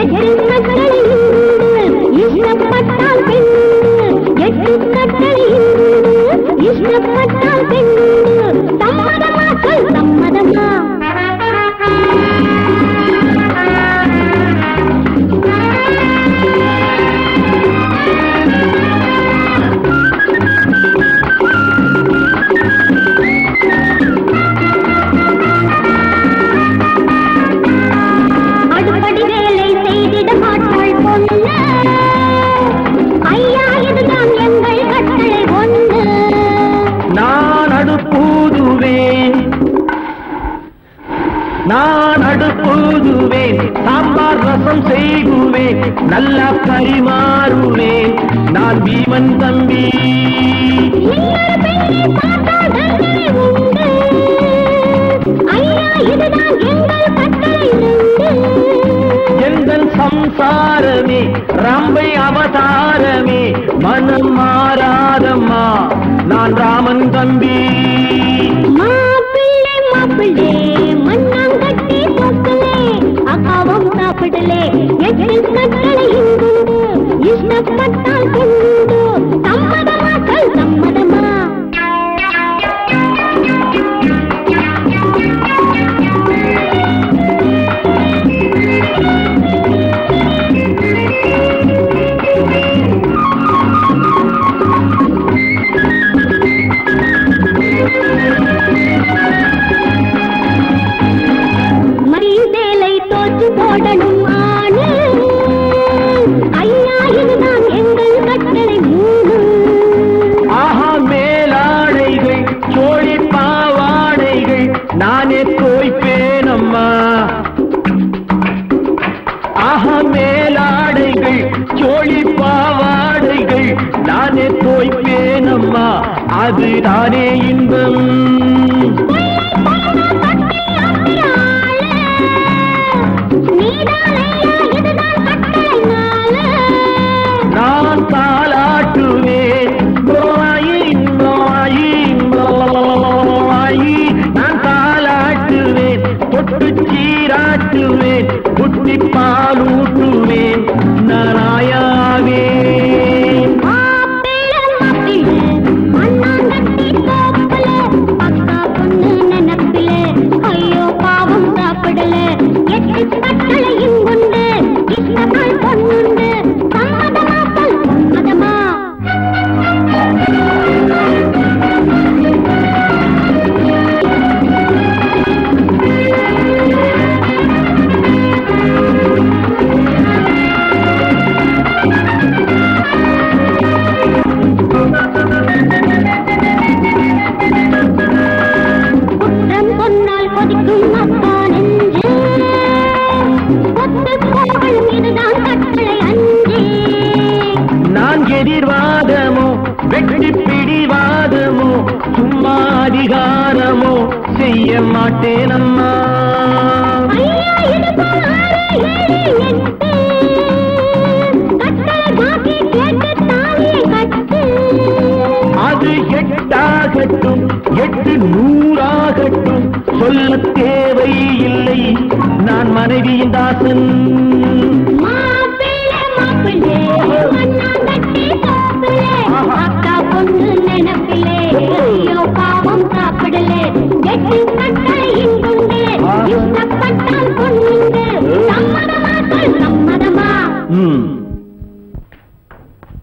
எட்டு கட்டளை இஷ்டப்பட்டால் பெண்ணு எட்டு கட்டளை இஷ்டப்பட்டால் பெண்ணு. நான் அடுப்பூதுவேன் சாம்பார் ரசம் செய்குவேன் நல்லா பரிமாறுவேன். நான் பீமன் தம்பி. எங்கள் சம்சாரமே ரம்பை அவதாரமே மனம் மாறாதம்மா நான் ராமன் தம்பி. மேலாடைகள் பாவாடைகள் நானே தோய்ப்பேனம்மா அது நானே இன்பம். நான் தாளாட்டுவேன். நான் தாளாட்டுவேன். தொட்டு சீராட்டுவேன். குட்டி பா எதிர்வாதமோ வெட்டி பிடிவாதமோ சும்மா அதிகாரமோ செய்ய தாலியை கட்டு. அது எட்டாகட்டும் எட்டு நூறாகட்டும் சொல்ல தேவையில்லை. நான் மனைவியின் தாசன்.